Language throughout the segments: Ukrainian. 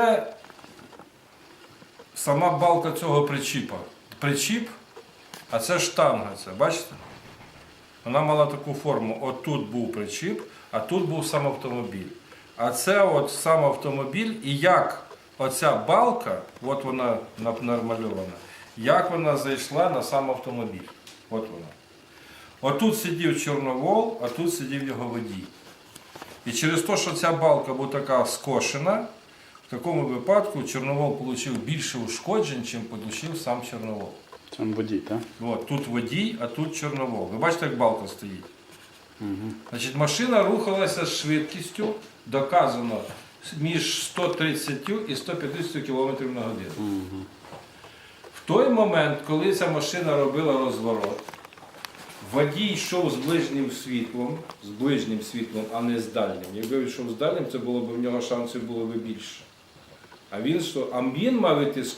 Це сама балка цього причіпа. Причіп, а це штанга. Це, бачите? Вона мала таку форму. Отут був причіп, а тут був сам автомобіль. А це от сам автомобіль, і як оця балка, от вона намальована, як вона зайшла на сам автомобіль. От вона. Отут сидів Чорновол, а тут сидів його водій. І через те, що ця балка була така скошена, в такому випадку Чорновол отримав більше ушкоджень, чим отримав сам Чорновол. Сам водій, так? От, тут водій, а тут Чорновол. Ви бачите, як балка стоїть? Значить, машина рухалася з швидкістю, доказано, між 130 і 150 км на годину. В той момент, коли ця машина робила розворот, водій йшов з ближнім світлом, з ближнім світлом, а не з дальнім. Якби він йшов з дальнім, це було б в нього шансів було б більше. А він що? А мав йти з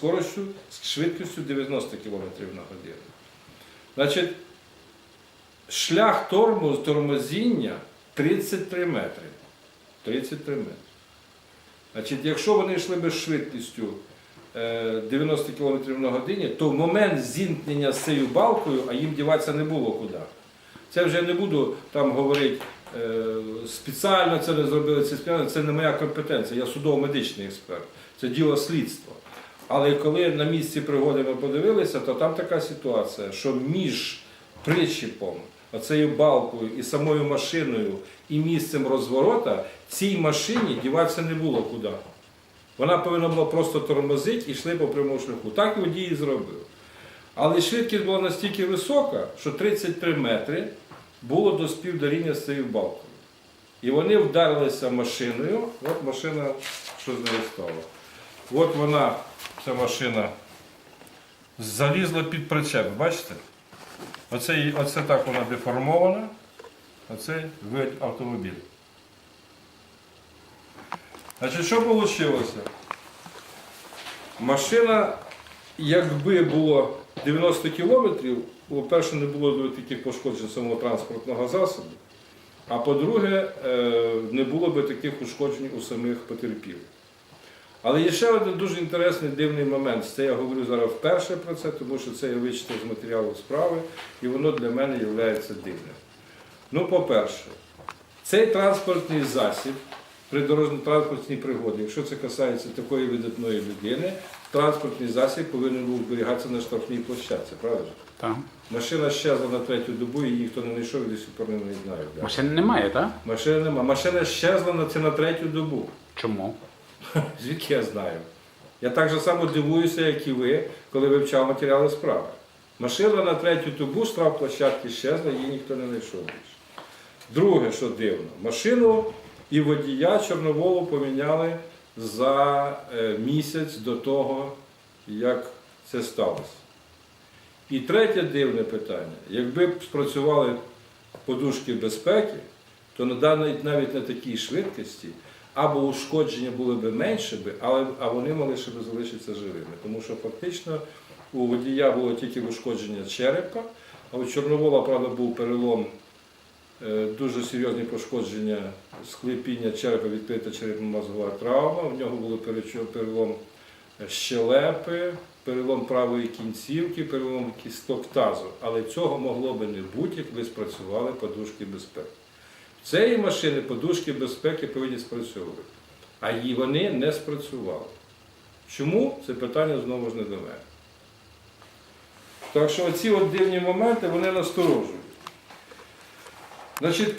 швидкістю 90 км на годину. Значить, шлях тормоз, тормозіння 33 метри. 33 метри. Значить, якщо вони йшли би швидкістю е, 90 км на годині, то в момент зіткнення з цією балкою, а їм діватися не було куди. Це вже не буду там говорити, е, спеціально це не зробили, це спеціально, це не моя компетенція, я судово-медичний експерт, це діло слідства. Але коли на місці пригоди ми подивилися, то там така ситуація, що між причіпом, оцею балкою і самою машиною і місцем розворота цій машині діватися не було куди. Вона повинна була просто тормозити і йшли по прямому шляху. Так водій і зробив. Але швидкість була настільки висока, що 33 метри було до співдаріння з цією балкою. І вони вдарилися машиною. От машина, що з нею стало. От вона, ця машина, залізла під причеп, бачите? Оце, оце так вона деформована, оце вид автомобіль. Значить, що вийшло? Машина, якби було 90 кілометрів, по-перше, не було таких пошкоджень самого транспортного засобу, а по-друге, е, не було б таких ушкоджень у самих потерпілих. Але є ще один дуже інтересний дивний момент. Це я говорю зараз вперше про це, тому що це я вичитав з матеріалу справи, і воно для мене є дивним. Ну, по-перше, цей транспортний засіб при дорожньо-транспортній пригоді, якщо це касається такої видатної людини, транспортний засіб повинен був зберігатися на штрафній площадці, правда? Так. Машина щезла на третю добу, її ніхто не знайшов і до сих пор не знає. де. Машин немає, так? Машини нема. Машина щезла на це на третю добу. Чому? Звідки я знаю? Я так же само дивуюся, як і ви, коли вивчав матеріали справи. Машина на третю добу штраф площадки щезла, її ніхто не знайшов більше. Друге, що дивно, машину і водія Чорноволу поміняли за е, місяць до того, як це сталося. І третє дивне питання: якби б спрацювали подушки безпеки, то на навіть на такій швидкості або ушкодження були б менше, але, вони могли ще б залишитися живими. Тому що фактично у водія було тільки ушкодження черепа, а у Чорновола, правда, був перелом, дуже серйозні пошкодження склепіння черепа, відкрита черепно-мозгова травма, в нього перечо- перелом щелепи, перелом правої кінцівки, перелом кісток тазу. Але цього могло би не бути, якби спрацювали подушки безпеки. В цієї машини подушки безпеки повинні спрацьовувати, а її вони не спрацювали. Чому? Це питання знову ж не до мене. Так що оці от дивні моменти вони насторожують. Значить,